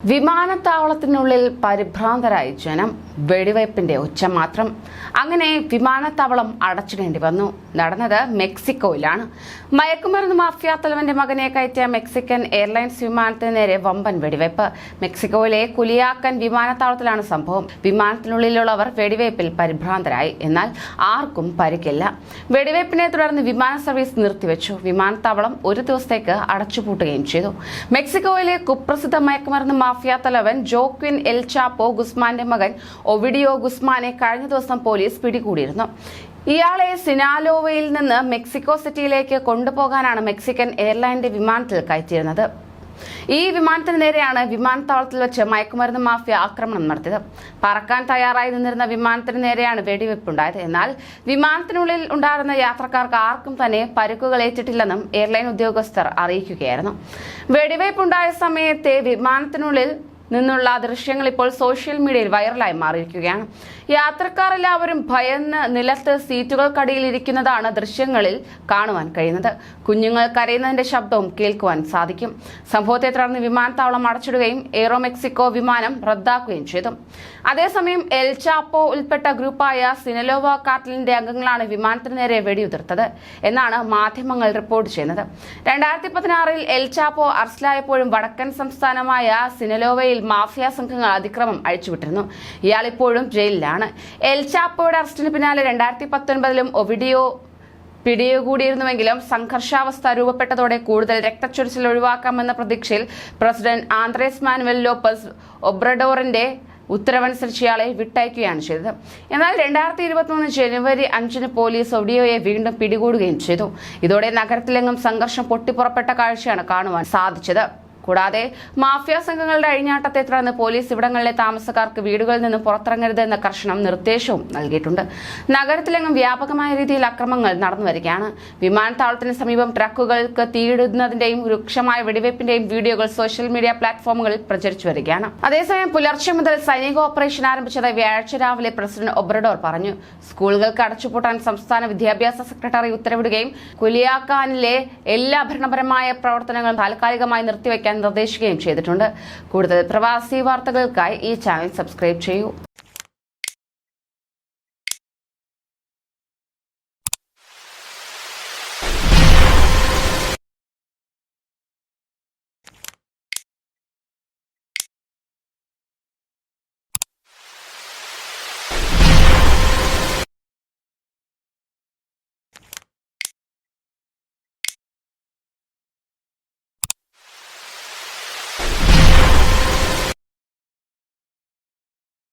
വിമാനത്താവളത്തിനുള്ളിൽ പരിഭ്രാന്തരായി ജനം. വെടിവയ്പ്പിന്റെ ഒച്ച മാത്രം. അങ്ങനെ വിമാനത്താവളം അടച്ചിടേണ്ടി വന്നു. നടന്നത് മെക്സിക്കോയിലാണ്. മയക്കുമരുന്ന് മാഫിയ തലവന്റെ മകനെ കയറ്റിയ മെക്സിക്കൻ എയർലൈൻസ് വിമാനത്തിന് നേരെ വമ്പൻ വെടിവയ്പ് മെക്സിക്കോയിലെ കുലിയാക്കൻ വിമാനത്താവളത്തിലാണ് സംഭവം. വിമാനത്തിനുള്ളിലുള്ളവർ വെടിവയ്പിൽ പരിഭ്രാന്തരായി. എന്നാൽ ആർക്കും പരിക്കില്ല. വെടിവയ്പ്പിനെ തുടർന്ന് വിമാന സർവീസ് നിർത്തിവെച്ചു. വിമാനത്താവളം ഒരു ദിവസത്തേക്ക് അടച്ചുപൂട്ടുകയും ചെയ്തു. മെക്സിക്കോയിലെ കുപ്രസിദ്ധ മയക്കുമരുന്ന് മാഫിയ തലവൻ ജോക്വിൻ എൽ ചാപ്പോ ഗുസ്മാന്റെ മകൻ ഒവിഡിയോ ഗുസ്മാനെ കഴിഞ്ഞ ദിവസം പോലീസ് പിടികൂടിയിരുന്നു. ഇയാളെ സിനാലോവയിൽ നിന്ന് മെക്സിക്കോ സിറ്റിയിലേക്ക് കൊണ്ടുപോകാനാണ് മെക്സിക്കൻ എയർലൈന്റെ വിമാനത്തിൽ കയറ്റിയിരുന്നത്. ഈ വിമാനത്തിന് നേരെയാണ് വിമാനത്താവളത്തിൽ വെച്ച് മയക്കുമരുന്ന് മാഫിയ ആക്രമണം നടത്തിയത്. പറക്കാൻ തയ്യാറായി നിന്നിരുന്ന വിമാനത്തിന് നേരെയാണ് വെടിവെപ്പുണ്ടായത്. എന്നാൽ വിമാനത്തിനുള്ളിൽ ഉണ്ടായിരുന്ന യാത്രക്കാർക്ക് ആർക്കും തന്നെ പരുക്കുകൾ ഏറ്റിട്ടില്ലെന്നും എയർലൈൻ ഉദ്യോഗസ്ഥർ അറിയിക്കുകയായിരുന്നു. വെടിവയ്പുണ്ടായ സമയത്തെ വിമാനത്തിനുള്ളിൽ നിന്നുള്ള ദൃശ്യങ്ങൾ ഇപ്പോൾ സോഷ്യൽ മീഡിയയിൽ വൈറലായി മാറിയിരിക്കുകയാണ്. യാത്രക്കാർ എല്ലാവരും ഭയന്ന് നിലത്ത് സീറ്റുകൾക്കടിയിൽ ഇരിക്കുന്നതാണ് ദൃശ്യങ്ങളിൽ കാണുവാൻ കഴിയുന്നത്. കുഞ്ഞുങ്ങൾ കരയുന്നതിന്റെ ശബ്ദവും കേൾക്കുവാൻ സാധിക്കും. സംഭവത്തെ തുടർന്ന് വിമാനത്താവളം അടച്ചിടുകയും എയ്റോ മെക്സിക്കോ വിമാനം റദ്ദാക്കുകയും ചെയ്തു. അതേസമയം എൽ ചാപ്പോ ഉൾപ്പെട്ട ഗ്രൂപ്പായ സിനലോവ കാർട്ടലിന്റെ അംഗങ്ങളാണ് വിമാനത്തിന് നേരെ വെടിയുതിർത്തത് എന്നാണ് മാധ്യമങ്ങൾ റിപ്പോർട്ട് ചെയ്യുന്നത്. രണ്ടായിരത്തി പതിനാറിൽ എൽ ചാപ്പോ അറസ്റ്റിലായപ്പോഴും വടക്കൻ സംസ്ഥാനമായ സിനലോവയിൽ മാഫിയ സംഘങ്ങൾ അതിക്രമം അഴിച്ചുവിട്ടിരുന്നു. ഇയാൾ ഇപ്പോഴും ജയിലിലാണ്. എൽ ചാപ്പോയുടെ അറസ്റ്റിന് പിന്നാലെ രണ്ടായിരത്തി പത്തൊൻപതിലും ഒവിഡിയോ പിടികൂടിയിരുന്നുവെങ്കിലും സംഘർഷാവസ്ഥ രൂപപ്പെട്ടതോടെ കൂടുതൽ രക്തച്ചൊരിച്ചിൽ ഒഴിവാക്കാമെന്ന പ്രതീക്ഷയിൽ പ്രസിഡന്റ് ആന്ത്രേസ് മാനുവൽ ലോപ്പസ് ഒബ്രഡോറിന്റെ ഉത്തരവനുസരിച്ച് ഇയാളെ വിട്ടയക്കുകയാണ് ചെയ്തത്. എന്നാൽ രണ്ടായിരത്തി ഇരുപത്തിമൂന്ന് ജനുവരി അഞ്ചിന് പോലീസ് ഒഡിയോയെ വീണ്ടും പിടികൂടുകയും ചെയ്തു. ഇതോടെ നഗരത്തിലെങ്ങും സംഘർഷം പൊട്ടിപ്പുറപ്പെട്ട കാഴ്ചയാണ് കാണുവാൻ സാധിച്ചത്. കൂടാതെ മാഫിയ സംഘങ്ങളുടെ അഴിഞ്ഞാട്ടത്തെ തുടർന്ന് പോലീസ് ഇവിടങ്ങളിലെ താമസക്കാർക്ക് വീടുകളിൽ നിന്ന് പുറത്തിറങ്ങരുത് എന്ന കർശന നിർദ്ദേശവും നൽകിയിട്ടുണ്ട്. നഗരത്തിലെങ്ങും വ്യാപകമായ രീതിയിൽ അക്രമങ്ങൾ നടന്നു വരികയാണ്. വിമാനത്താവളത്തിന് സമീപം ട്രക്കുകൾക്ക് തീയിടുന്നതിന്റെയും രൂക്ഷമായ വെടിവയ്പിന്റെയും വീഡിയോകൾ സോഷ്യൽ മീഡിയ പ്ലാറ്റ്ഫോമുകളിൽ പ്രചരിച്ചു വരികയാണ്. അതേസമയം പുലർച്ചെ മുതൽ സൈനിക ഓപ്പറേഷൻ ആരംഭിച്ചതായി വ്യാഴാഴ്ച രാവിലെ പ്രസിഡന്റ് ഒബ്രഡോർ പറഞ്ഞു. സ്കൂളുകൾക്ക് അടച്ചുപൂട്ടാൻ സംസ്ഥാന വിദ്യാഭ്യാസ സെക്രട്ടറി ഉത്തരവിടുകയും കുലിയാക്കാനിലെ എല്ലാ ഭരണപരമായ പ്രവർത്തനങ്ങളും താൽക്കാലികമായി നിർത്തിവെക്കാൻ നിർദ്ദേശിക്കുകയും ചെയ്തിട്ടുണ്ട്. കൂടുതൽ പ്രവാസി വാർത്തകൾക്കായി ഈ ചാനൽ സബ്സ്ക്രൈബ് ചെയ്യൂ.